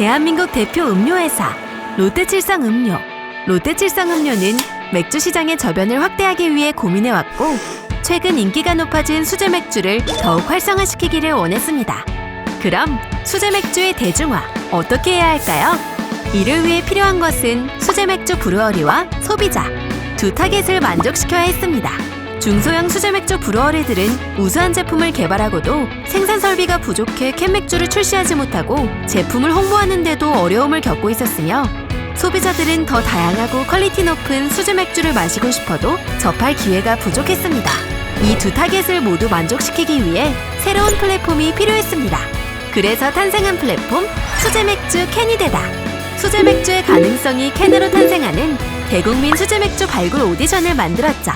대한민국 대표 음료회사 롯데칠성 음료. 롯데칠성 음료는 맥주 시장의 저변을 확대하기 위해 고민해왔고 최근 인기가 높아진 수제 맥주를 더욱 활성화시키기를 원했습니다. 그럼 수제 맥주의 대중화 어떻게 해야 할까요? 이를 위해 필요한 것은 수제 맥주 브루어리와 소비자 두 타겟을 만족시켜야 했습니다. 중소형 수제 맥주 브루어리들은 우수한 제품을 개발하고도 생산 설비가 부족해 캔 맥주를 출시하지 못하고 제품을 홍보하는데도 어려움을 겪고 있었으며 소비자들은 더 다양하고 퀄리티 높은 수제 맥주를 마시고 싶어도 접할 기회가 부족했습니다. 이 두 타겟을 모두 만족시키기 위해 새로운 플랫폼이 필요했습니다. 그래서 탄생한 플랫폼 수제 맥주 캔이 되다. 수제 맥주의 가능성이 캔으로 탄생하는 대국민 수제 맥주 발굴 오디션을 만들었죠.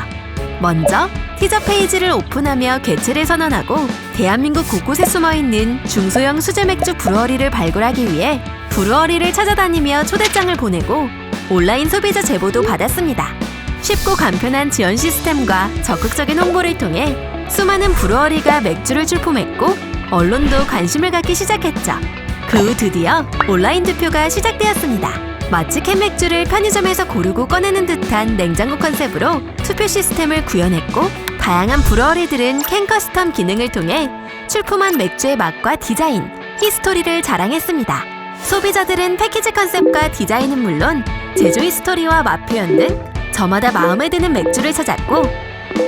먼저 티저 페이지를 오픈하며 개최를 선언하고 대한민국 곳곳에 숨어 있는 중소형 수제 맥주 브루어리를 발굴하기 위해 브루어리를 찾아다니며 초대장을 보내고 온라인 소비자 제보도 받았습니다. 쉽고 간편한 지원 시스템과 적극적인 홍보를 통해 수많은 브루어리가 맥주를 출품했고 언론도 관심을 갖기 시작했죠. 그 후 드디어 온라인 투표가 시작되었습니다. 마치 캔맥주를 편의점에서 고르고 꺼내는 듯한 냉장고 컨셉으로 투표 시스템을 구현했고 다양한 브루어리들은 캔 커스텀 기능을 통해 출품한 맥주의 맛과 디자인, 히스토리를 자랑했습니다. 소비자들은 패키지 컨셉과 디자인은 물론 제조 히스토리와 맛 표현 등 저마다 마음에 드는 맥주를 찾았고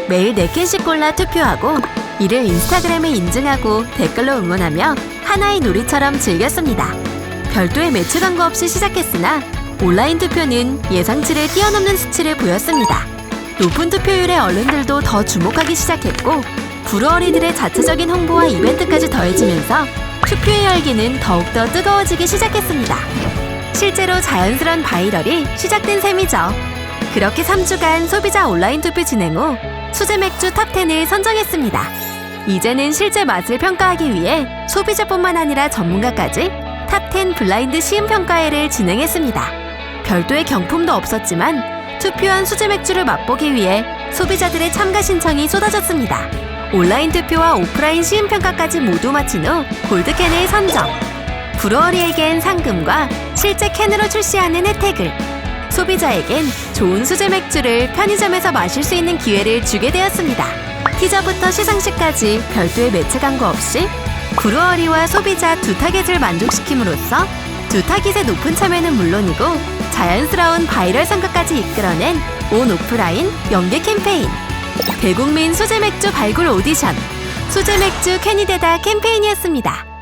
매일 4캔씩 골라 투표하고 이를 인스타그램에 인증하고 댓글로 응원하며 하나의 놀이처럼 즐겼습니다. 별도의 매출 광고 없이 시작했으나 온라인 투표는 예상치를 뛰어넘는 수치를 보였습니다. 높은 투표율의 언론들도 더 주목하기 시작했고 브루어리들의 자체적인 홍보와 이벤트까지 더해지면서 투표의 열기는 더욱더 뜨거워지기 시작했습니다. 실제로 자연스러운 바이럴이 시작된 셈이죠. 그렇게 3주간 소비자 온라인 투표 진행 후 수제 맥주 탑10을 선정했습니다. 이제는 실제 맛을 평가하기 위해 소비자뿐만 아니라 전문가까지 탑10 블라인드 시음 평가회를 진행했습니다. 별도의 경품도 없었지만 투표한 수제 맥주를 맛보기 위해 소비자들의 참가 신청이 쏟아졌습니다. 온라인 투표와 오프라인 시음 평가까지 모두 마친 후 골드캔을 선정. 브루어리에겐 상금과 실제 캔으로 출시하는 혜택을 소비자에겐 좋은 수제 맥주를 편의점에서 마실 수 있는 기회를 주게 되었습니다. 티저부터 시상식까지 별도의 매체 광고 없이 브루어리와 소비자 두 타겟을 만족시킴으로써 두 타깃의 높은 참여는 물론이고 자연스러운 바이럴 성과까지 이끌어낸 온 오프라인 연계 캠페인 대국민 수제 맥주 발굴 오디션 수제 맥주 되다 캠페인이었습니다.